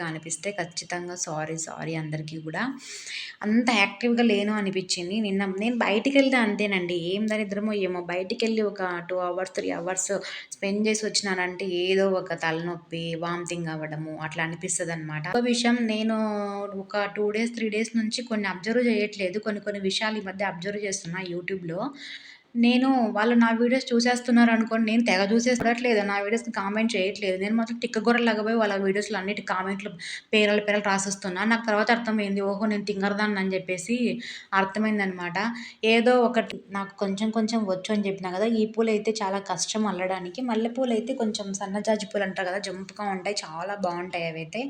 మిస్టేక్గా అనిపిస్తే ఖచ్చితంగా sorry sorry అందరికీ కూడా. అంత యాక్టివ్గా లేను అనిపించింది. నిన్న నేను బయటికి వెళ్తే అంతేనండి. ఏం దరిద్రమో ఏమో. బయటికి వెళ్ళి ఒక two hours three hours spend చేసి వచ్చినానంటే ఏదో ఒక తలనొప్పి వామిటింగ్ అవ్వడము అట్లా అనిపిస్తుంది అనమాట ఒక విషయం నేను ఒక టూ డేస్ త్రీ డేస్ నుంచి కొన్ని అబ్జర్వ్ చేయట్లేదు. కొన్ని కొన్ని విషయాలు ఈ మధ్య అబ్జర్వ్ చేస్తున్నా యూట్యూబ్లో. నేను వాళ్ళు నా వీడియోస్ చూసేస్తున్నారు అనుకోండి నేను తెగ చూసేసి చూడట్లేదు నా వీడియోస్ని కామెంట్ చేయట్లేదు. నేను మాత్రం తిక్కగొర్రెలాగా పోయి వాళ్ళ వీడియోస్‌లో అన్నిటి కామెంట్లు పేరల పేరలు రాసేస్తున్నా. నాకు తర్వాత అర్థమైంది. ఓహో! నేను తింగరదాన్ని అని చెప్పేసి అర్థమైందనమాట. ఏదో ఒకటి నాకు కొంచెం కొంచెం వచ్చు అని చెప్పినా కదా! ఈ పూలు అయితే చాలా కష్టం అల్లడానికి. మల్లెపూలు అయితే కొంచెం సన్నజాజి పూలు అంటారు కదా! జంపుగా ఉంటాయి. చాలా బాగుంటాయి అవైతే.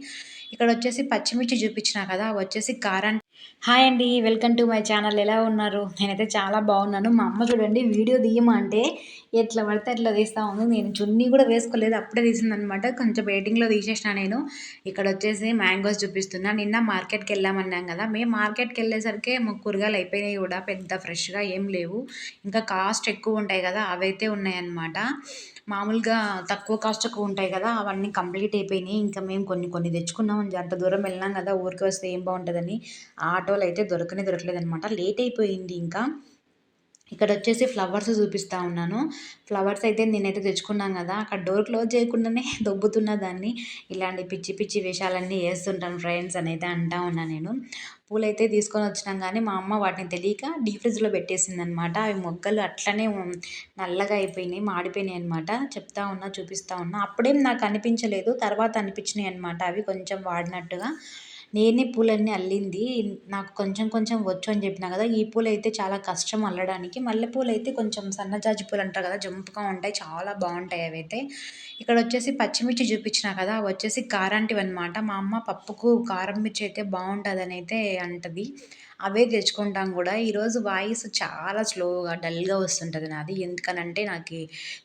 ఇక్కడ వచ్చేసి పచ్చిమిర్చి చూపించినా కదా! వచ్చేసి కారానికి హాయ్ అండి వెల్కమ్ టు మై ఛానల్. ఎలా ఉన్నారు? నేనైతే చాలా బాగున్నాను. మా అమ్మ చూడండి వీడియో తీయమంటే ఎట్లా పడితే అట్లా తీస్తూ ఉంది. నేను చున్నీ కూడా వేసుకోలేదు. అప్పుడే తీసిందనమాట. కొంచెం వెయిటింగ్లో తీసేసిన నేను. ఇక్కడ వచ్చేసి మ్యాంగోస్ చూపిస్తున్నా. నిన్న మార్కెట్కి వెళ్ళామన్నాం కదా. మేము మార్కెట్కి వెళ్ళేసరికి కూరగాయలు అయిపోయినాయి కూడా. పెద్ద ఫ్రెష్గా ఏం లేవు. ఇంకా కాస్ట్ ఎక్కువ ఉంటాయి కదా. అవైతే ఉన్నాయన్నమాట. మామూలుగా తక్కువ కాస్ట్కు ఉంటాయి కదా. అవన్నీ కంప్లీట్ అయిపోయినాయి. ఇంకా మేము కొన్ని కొన్ని తెచ్చుకున్నాం. అంత దూరం వెళ్ళినాం కదా. ఊరికి వస్తే ఏం బాగుంటుందని ఆటోలు అయితే దొరకనే దొరకలేదు అనమాట లేట్ అయిపోయింది ఇంకా. ఇక్కడ వచ్చేసి ఫ్లవర్స్ చూపిస్తూ ఉన్నాను. ఫ్లవర్స్ అయితే నేనైతే తెచ్చుకున్నాను కదా అక్కడ డోర్ క్లోజ్ చేయకుండానే దొబ్బుతున్న దాన్ని ఇలాంటి పిచ్చి పిచ్చి వేషాలన్నీ వేస్తుంటాను ఫ్రెండ్స్ అని అయితే అంటా ఉన్నా నేను. పూలైతే తీసుకొని వచ్చినాం కానీ మా అమ్మ వాటిని తెలియక డీ ఫ్రిడ్జ్లో పెట్టేసింది అనమాట అవి మొగ్గలు అట్లనే నల్లగా అయిపోయినాయి మాడిపోయినాయి అనమాట చెప్తా ఉన్నా చూపిస్తూ ఉన్నా. అప్పుడేం నాకు అనిపించలేదు తర్వాత అనిపించినాయి అనమాట అవి కొంచెం వాడినట్టుగా. నేనే పూలన్నీ అల్లింది. నాకు కొంచెం కొంచెం వచ్చు అని చెప్పిన కదా ఈ పూలు అయితే చాలా కష్టం అల్లడానికి. మల్లెపూలు అయితే కొంచెం సన్నజాజి పూలు అంటారు కదా జంపుగా ఉంటాయి చాలా బాగుంటాయి అవి అయితే. ఇక్కడ వచ్చేసి పచ్చిమిర్చి చూపించిన కదా అవి వచ్చేసి కారాంటివి అనమాట మా అమ్మ పప్పుకు కారం మిర్చి అయితే బాగుంటుందని అయితే అంటది. అవే తెచ్చుకుంటాం కూడా. ఈరోజు వాయిస్ చాలా స్లోగా డల్గా వస్తుంటుంది నాది. ఎందుకనంటే నాకు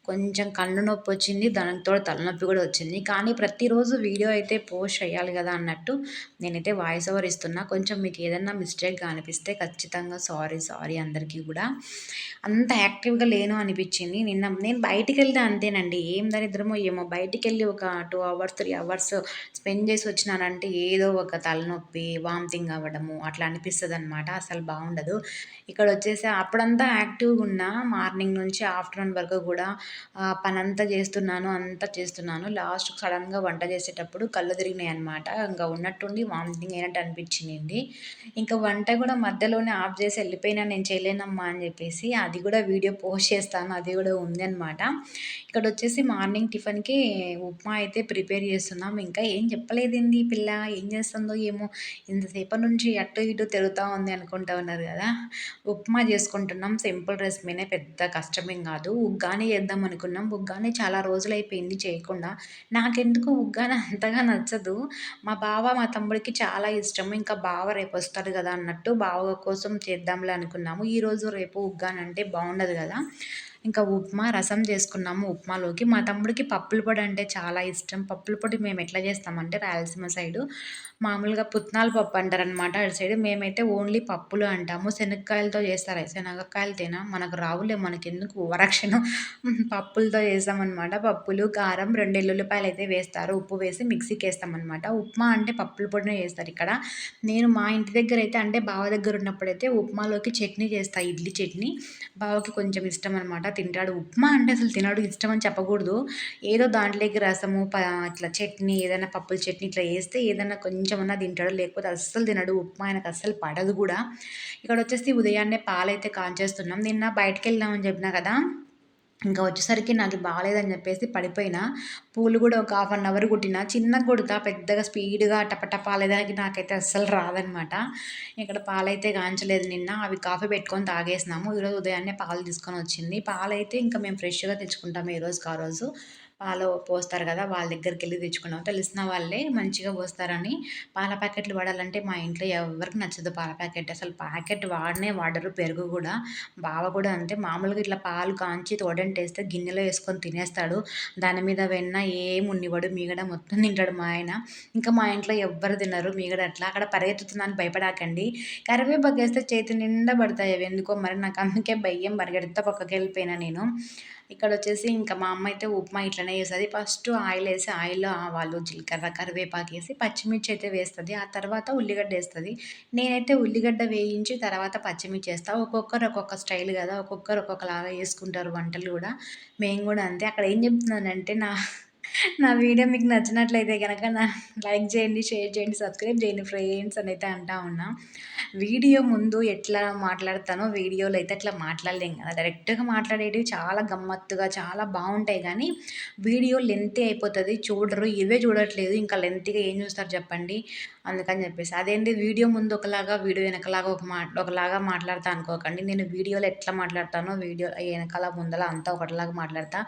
కొంచెం కన్ను నొప్పి వచ్చింది దానితో తలనొప్పి కూడా వచ్చింది. కానీ ప్రతిరోజు వీడియో అయితే పోస్ట్ చేయాలి కదా అన్నట్టు నేనైతే వాయిస్ ఓవర్ ఇస్తున్నా. కొంచెం మీకు ఏదన్నా మిస్టేక్గా అనిపిస్తే ఖచ్చితంగా సారీ సారీ అందరికీ కూడా. అంత యాక్టివ్గా లేను అనిపించింది. నిన్న నేను బయటికి వెళ్తే అంతేనండి. ఏం దరిద్రమో ఏమో. బయటికి వెళ్ళి ఒక two hours three hours spend చేసి వచ్చినానంటే ఏదో ఒక తలనొప్పి వామిటింగ్ అవ్వడము అట్లా అనిపిస్తుంది అనమాట అసలు బాగుండదు. ఇక్కడ వచ్చేసి అప్పుడంతా యాక్టివ్గా ఉన్నా మార్నింగ్ నుంచి ఆఫ్టర్నూన్ వరకు కూడా పని అంతా చేస్తున్నాను అంతా చేస్తున్నాను. లాస్ట్ సడన్గా వంట చేసేటప్పుడు కళ్ళు తిరిగినాయి అనమాట ఇంకా ఉన్నట్టుండి వామిటింగ్ అయినట్టు అనిపించింది. ఇంకా వంట కూడా మధ్యలోనే ఆఫ్ చేసి వెళ్ళిపోయినా నేను చేయలేనమ్మా అని చెప్పేసి అది కూడా వీడియో పోస్ట్ చేస్తాను. అది కూడా ఉంది అనమాట ఇక్కడ వచ్చేసి మార్నింగ్ టిఫిన్కి ఉప్మా అయితే ప్రిపేర్ చేస్తున్నాం. ఇంకా ఏం చెప్పలేదండి పిల్ల? ఏం చేస్తుందో ఏమో? ఇంతసేపటి నుంచి అటు ఇటు తిరుగుతూ ఉంది అనుకుంటూ ఉన్నారు కదా. ఉప్మా చేసుకుంటున్నాం. సింపుల్ రెసిపీనే పెద్ద కష్టమేం కాదు. ఉగ్గానే చేద్దాం అనుకున్నాం. ఉగ్గానే చాలా రోజులు అయిపోయింది చేయకుండా. నాకెందుకు ఉగ్గానే అంతగా నచ్చదు. మా బావ మా తమ్ముడికి చాలా ఇష్టం. ఇంకా బావ రేపు వస్తాడు కదా అన్నట్టు బావ కోసం చేద్దాంలే అనుకున్నాము. ఈరోజు రేపు ఉగ్గానంటే బాగుండదు కదా. ఇంకా ఉప్మా రసం చేసుకున్నాము ఉప్మాలోకి. మా తమ్ముడికి పప్పుల పొడి అంటే చాలా ఇష్టం. పప్పుల పొడి మేము ఎట్లా చేస్తామంటే రాయలసీమ సైడు మామూలుగా పుట్నాల పప్పు అంటారనమాట అటు సైడ్. మేమైతే ఓన్లీ పప్పులు అంటాము. శనగకాయలతో చేస్తారు? శనగకాయలతోనా మనకు రావులే మనకి ఎందుకు వరక్షణ? పప్పులతో చేస్తామన్నమాట. పప్పులు కారం రెండు ఎల్లుల్లిపాయలు అయితే వేస్తారు. ఉప్పు వేసి మిక్సీకి వేస్తామన్నమాట. ఉప్మా అంటే పప్పుల పొడినే చేస్తారు ఇక్కడ. నేను మా ఇంటి దగ్గర అయితే అంటే బావ దగ్గర ఉన్నప్పుడైతే ఉప్మాలోకి చట్నీ చేస్తాను ఇడ్లీ చట్నీ. బావకి కొంచెం ఇష్టం అనమాట తింటాడు. ఉప్మా అంటే అసలు తినడు ఇష్టం అని చెప్పకూడదు. ఏదో దాంట్లోకి రసము ఇట్లా చట్నీ ఏదైనా పప్పుల చట్నీ ఇట్లా వేస్తే ఏదైనా కొంచెం అన్నా తింటాడు. లేకపోతే అస్సలు తినడు. ఉప్మా ఆయనకు అస్సలు పడదు కూడా. ఇక్కడ వచ్చేసి ఉదయాన్నే పాలైతే కాంచేస్తున్నాం నిన్న బయటకు వెళ్దామని చెప్పిన కదా ఇంకా వచ్చేసరికి నాకు బాగాలేదని చెప్పేసి పడిపోయిన పూలు కూడా ఒక హాఫ్ అన్ అవర్ కుట్టిన చిన్నగా కుడతా పెద్దగా స్పీడ్గా టపటపాలేదానికి నాకైతే అస్సలు రాదనమాట. ఇక్కడ పాలైతే కాంచలేదు నిన్న అవి కాఫీ పెట్టుకొని తాగేసినాము. ఈరోజు ఉదయాన్నే పాలు తీసుకొని వచ్చింది. పాలైతే ఇంకా మేము ఫ్రెష్గా తెచ్చుకుంటాము ఈరోజు ఆ రోజు. పాలు పోస్తారు కదా వాళ్ళ దగ్గరికి వెళ్ళి తెచ్చుకున్నాం తెలిసిన వాళ్ళే మంచిగా పోస్తారని పాల ప్యాకెట్లు వాడాలంటే మా ఇంట్లో ఎవరికి నచ్చదు పాల ప్యాకెట్. అసలు ప్యాకెట్ వాడనే వాడరు పెరుగు కూడా. బావ కూడా అంతే. మామూలుగా ఇట్లా పాలు కాంచి తోడంటేస్తే గిన్నెలో వేసుకొని తినేస్తాడు. దాని మీద వెన్న ఏం ఉండివాడు మీగడ మొత్తం తింటాడు మా ఆయన. ఇంకా మా ఇంట్లో ఎవ్వరు తినరు మీగడ అట్లా. అక్కడ పరిగెత్తుతుందని భయపడాకండి. కరివేపాకు వేస్తే చేతి నిండా పడతాయి అవి. ఎందుకో మరి నాకు అందుకే భయం పరిగెడితే పక్కకి వెళ్ళిపోయినా నేను. ఇక్కడ వచ్చేసి ఇంకా మా అమ్మ అయితే ఉప్మా ఇట్లనే చేస్తుంది. ఫస్ట్ ఆయిల్ వేసి ఆయిల్‌లో ఆవాలు, జీలకర్ర, కరివేపాకేసి పచ్చిమిర్చి అయితే వేస్తుంది. ఆ తర్వాత ఉల్లిగడ్డ వేస్తుంది. నేనైతే ఉల్లిగడ్డ వేయించి తర్వాత పచ్చిమిర్చి వేస్తాను ఒక్కొక్కరు ఒక్కొక్క స్టైల్ కదా ఒక్కొక్కరు ఒక్కొక్కలాగా వేసుకుంటారు వంటలు కూడా. మేము కూడా అంతే. అక్కడ ఏం చెప్తున్నానంటే నా నా వీడియో మీకు నచ్చినట్లయితే కనుక నా లైక్ చేయండి, షేర్ చేయండి, సబ్స్క్రైబ్ చేయండి ఫ్రెండ్స్ అయితే అంటా ఉన్నా. వీడియో ముందు ఎట్లా మాట్లాడతానో వీడియోలో అయితే అట్లా మాట్లాడలేం కదా! డైరెక్ట్‌గా మాట్లాడేటివి చాలా గమ్మత్తుగా చాలా బాగుంటాయి కానీ వీడియో లెంతీ అయిపోతుంది చూడరు. ఇవే చూడట్లేదు. ఇంకా లెంతీగా ఏం చూస్తారు చెప్పండి? అందుకని చెప్పేసి. అదేంటి వీడియో ముందు ఒకలాగా, వీడియో వెనకలాగా ఒక మా ఒకలాగా మాట్లాడతా అనుకోకండి. నేను వీడియోలో ఎట్లా మాట్లాడతానో వీడియో వెనకాల, ముందల అంతా ఒకటిలాగా మాట్లాడతా.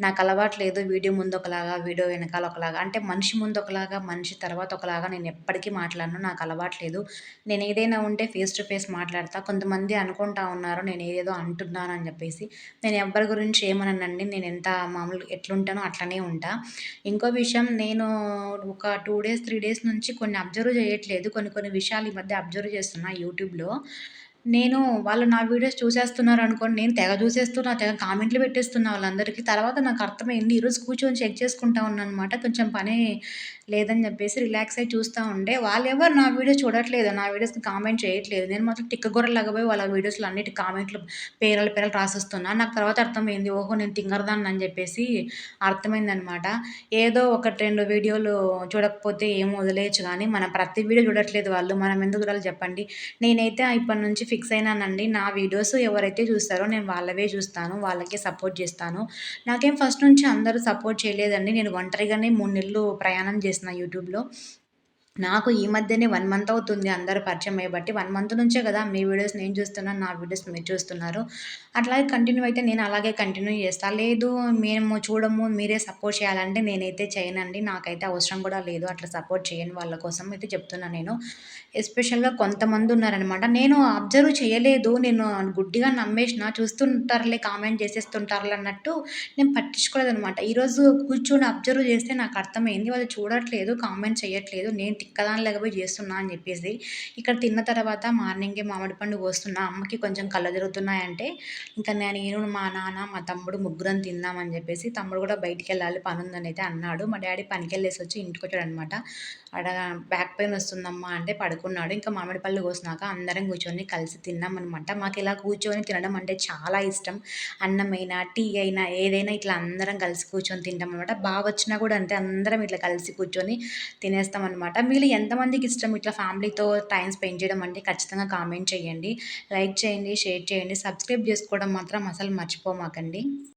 నాకు అలవాటు లేదు వీడియో ముందు ఒకలాగా, వీడియో వెనకాల ఒకలాగా. అంటే మనిషి ముందు ఒకలాగా, మనిషి తర్వాత ఒకలాగా నేను ఎప్పటికీ మాట్లాడను. నాకు అలవాటు లేదు. నేను ఏదైనా ఉంటే ఫేస్ టు ఫేస్ మాట్లాడతా. కొంతమంది అనుకుంటా ఉన్నారు నేను ఏదేదో అంటున్నాను అని చెప్పేసి. నేను ఎవరి గురించి ఏమననండి. నేను ఎంత మామూలు ఎట్లుంటానో అట్లనే ఉంటా. ఇంకో విషయం నేను ఒక టూ డేస్, త్రీ డేస్ నుంచి కొన్ని అబ్జర్వ్ అబ్జర్వ్ చేయట్లేదు. కొన్ని కొన్ని విషయాలు ఈ మధ్య అబ్జర్వ్ చేస్తున్నా యూట్యూబ్‌లో. నేను వాళ్ళు నా వీడియోస్ చూసేస్తున్నారు అనుకోండి నేను తెగ చూసేస్తున్నా, తెగ కామెంట్లు పెట్టేస్తున్నా వాళ్ళందరికీ. తర్వాత నాకు అర్థమైంది. ఈరోజు కూర్చొని చెక్ చేసుకుంటా ఉన్నానమాట కొంచెం పని లేదని చెప్పేసి రిలాక్స్ అయ్యి చూస్తా వాళ్ళు ఎవరు నా వీడియోస్ చూడట్లేదు. నా వీడియోస్‌కి కామెంట్ చేయట్లేదు. నేను మాత్రం తిక్కగొర్రెలాగా పోయి వాళ్ళ వీడియోస్‌లో అన్నిటి కామెంట్లు పేరల పేరలు రాసిస్తున్నా నాకు తర్వాత అర్థమైంది. ఓహో! నేను తింగరదాన్ని అని చెప్పేసి అర్థమైందనమాట. ఏదో ఒకటి రెండు వీడియోలు చూడకపోతే ఏం వదిలేయచ్చు కానీ మన ప్రతి వీడియో చూడట్లేదు వాళ్ళు. మనం ఎందుకు చూడాలి చెప్పండి? నేనైతే ఇప్పటి నుంచి ఫిక్స్ అయినానండి. నా వీడియోస్ ఎవరైతే చూస్తారో నేను వాళ్ళవే చూస్తాను. వాళ్ళకే సపోర్ట్ చేస్తాను. నాకేం ఫస్ట్ నుంచి అందరూ సపోర్ట్ చేయలేదండి. నేను ఒంటరిగానే మూడు నెలలు ప్రయాణం చేసిన యూట్యూబ్‌లో. నాకు ఈ మధ్యనే వన్ మంత్ అవుతుంది అందరూ పరిచయం అయ్యబట్టి. వన్ మంత్ నుంచే కదా మీ వీడియోస్ నేను చూస్తున్నాను. నా వీడియోస్ మీరు చూస్తున్నారు. అట్లాగే కంటిన్యూ అయితే నేను అలాగే కంటిన్యూ చేస్తా. లేదు మేము చూడము, మీరే సపోర్ట్ చేయాలంటే నేనైతే చేయనండి. నాకైతే అవసరం కూడా లేదు. అట్లా సపోర్ట్ చేయని వాళ్ళ కోసం అయితే చెప్తున్నాను నేను. ఎస్పెషల్‌గా కొంతమంది ఉన్నారనమాట. నేను అబ్జర్వ్ చేయలేదు. నేను గుడ్డిగా నమ్మేసిన. చూస్తుంటారులే, కామెంట్ చేసేస్తుంటారులే అన్నట్టు నేను పట్టించుకోలేదనమాట. ఈరోజు కూర్చొని అబ్జర్వ్ చేస్తే నాకు అర్థమైంది. వాళ్ళు చూడట్లేదు, కామెంట్ చేయట్లేదు. నేను తిక్కదాని లేకపోయి చేస్తున్నా అని చెప్పేసి. ఇక్కడ తిన్న తర్వాత మార్నింగే మామిడి పండు కోస్తున్నా. అమ్మకి కొంచెం కళ్ళు తిరుగుతున్నాయంటే, ఇంకా నేను, మా నాన్న, మా తమ్ముడు ముగ్గురం తిందామని చెప్పేసి. తమ్ముడు కూడా బయటికి వెళ్ళాలి పని ఉందని అయితే అన్నాడు. మా డ్యాడీ పనికెళ్ళేసి వచ్చి ఇంటికి వచ్చాడు అనమాట అక్కడ బ్యాక్ పెయిన్ వస్తుందమ్మా అంటే పడుకున్నాడు. ఇంకా మామిడి పళ్ళు కోసినాక అందరం కూర్చొని కలిసి తిన్నామనమాట. మాకు ఇలా కూర్చొని తినడం అంటే చాలా ఇష్టం. అన్నమైనా, టీ అయినా ఏదైనా ఇట్లా అందరం కలిసి కూర్చొని తింటామనమాట. వచ్చినా కూడా అంటే అందరం ఇట్లా కలిసి కూర్చొని తినేస్తామనమాట. మీలో ఎంతమందికి ఇష్టం ఇట్లా ఫ్యామిలీతో టైం స్పెండ్ చేయడం అంటే ఖచ్చితంగా కామెంట్ చేయండి. లైక్ చేయండి, షేర్ చేయండి, సబ్స్క్రైబ్ చేసుకోవడం మాత్రం అసలు మర్చిపోమాకండి.